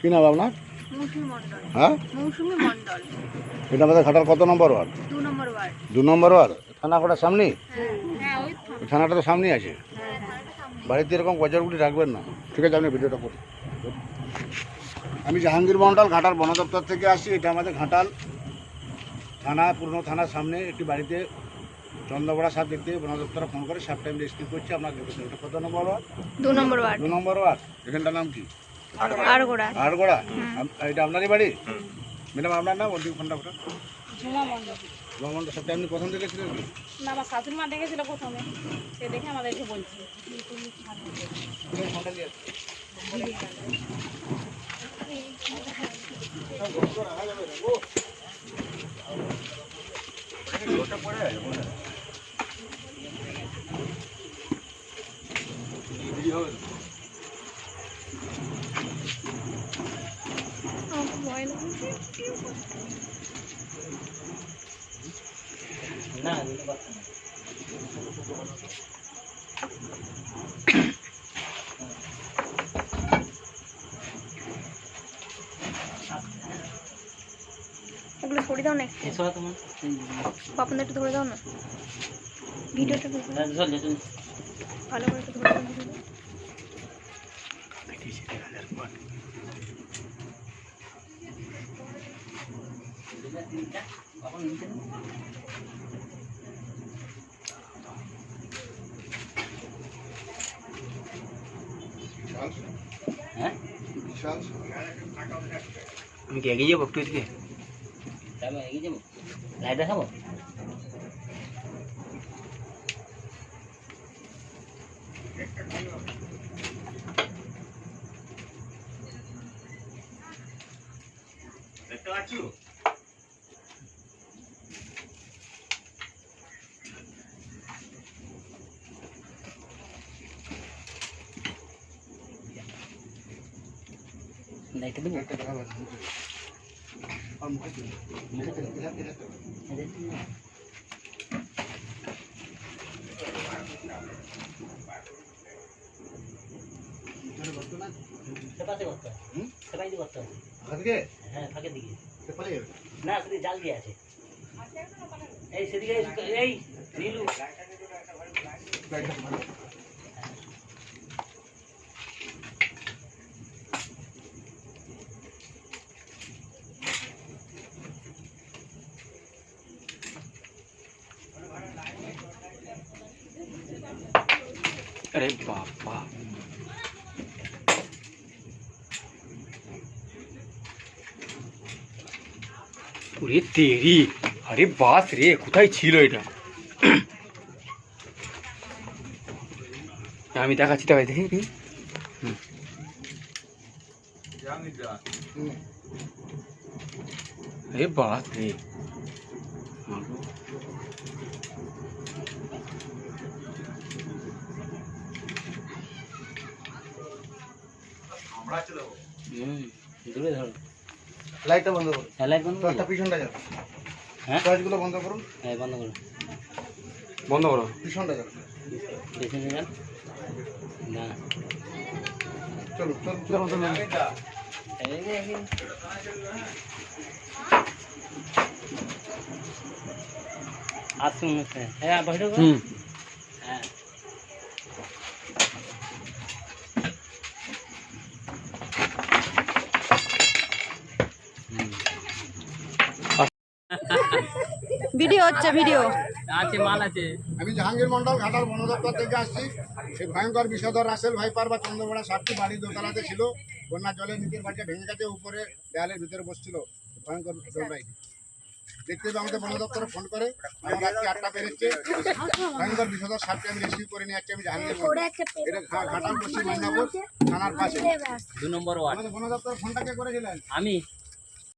কি নাম আপনার? হ্যাঁ? এটা আমাদের ঘাটার কত নম্বর ওয়ার্ড? দু নম্বর ওয়ার্ড। দু নম্বর ওয়ার্ড? থানা কটার সামনে? হ্যাঁ ওই তো। ওই থানাটা তো সামনেই আছে। বাড়িতে এরকম গজারগুলি রাখবেন না। ঠিক আছে আপনি ভিডিওটা করুন। আমি জাহাঙ্গীর মন্ডল ঘাটাল বন দপ্তর থেকে আসছি। এটা আমাদের ঘাটাল থানা পুরনো থানার সামনে একটি বাড়িতে চন্দ্রবড়া সাপ দেখতে বন দপ্তরে ফোন করে সাপ টাইম রেস্কিউ করছি আপনার দেখেছেন এটা কত নম্বর ওয়ার্ড? দু নম্বর ওয়ার্ড। দু নম্বর ওয়ার্ড এখানটার নাম কি? আর গোড়া আড়গোড়া এটা আপনারই বাড়ি? ম্যাডাম আপনার নাম ওদিকে ফোনটা ওটা ঝুমা আপনি প্রথম দেখেছিলেন না আমার শাশুড়ি মা দেখেছিল প্রথমে। সে দেখে আমাদেরকে বলছি। ফোনটা নিয়ে আসুন। এগুলো সরিয়ে দাও না একটু পাপনটা একটু ধরে দাও না। ভিডিওটা চল। ভালো করে একটু ধরে দাও ভিডিওটা। হ্যাঁ বিশাল আমি কি এগিয়ে যাব একটু এদিকে যাব এগিয়ে যাব লাইট দেখাবো দেখতে পাচ্ছ লাইটটা দেবো সেপাশে করতে হবে হুম? সেপাই দিয়ে করতে হবে আজকে হ্যাঁ ফাঁকের দিকে পালিয়ে যাবে না সেদিকে জাল দিয়ে আছে। এই সেদিকে এই নীলু। আরে বাবা ওরে তেরি আরে বাস রে কোথায় ছিল এটা? আমি দেখাচ্ছি দেখাই দেখি হুম। আরে বাস রে। হুম দূরে ধরো লাইটটা বন্ধ করুন। হ্যাঁ লাইট বন্ধ করো টর্চটা পিছনটা যাবে। হ্যাঁ? টর্চগুলো বন্ধ করুন। হ্যাঁ বন্ধ করো বন্ধ করো। পিছনটা যাবে। পেছনে যান না। চলুন এই যে এই- আসুন হ্যাঁ বাইরে হুম হ্যাঁ ভিডিও হচ্ছে ভিডিও। আছে মাল আছে। আমি জাহাঙ্গীর মন্ডল ঘাটাল বন দপ্তর থেকে আসছি। সেই ভয়ঙ্কর বিষধর রাসেল ভাইপার বা চন্দ্রবড়া সাপটি বাড়ির দোতলাতে ছিল। বন্যার জলে নিজের বাড়িটা ভেঙে গেছে উপরে দেয়ালের ভিতরে বসছিল। ভয়ঙ্কর দৌড়াই দেখতে পেয়ে আমাদের বন দপ্তরে ফোন করে। আমার রাত্রি আটটা বেরোচ্ছে ভয়ঙ্কর বিষধর সাপটি আমি রেস্কিউ করে নিয়ে যাচ্ছি আমি জাহাঙ্গীর এটা ঘাটাল পশ্চিম মেদিনীপুর থানার পাশে। দু নম্বর ওয়ার্ড। আমাদের বন দপ্তরে ফোনটা কে করেছিলেন? আমি।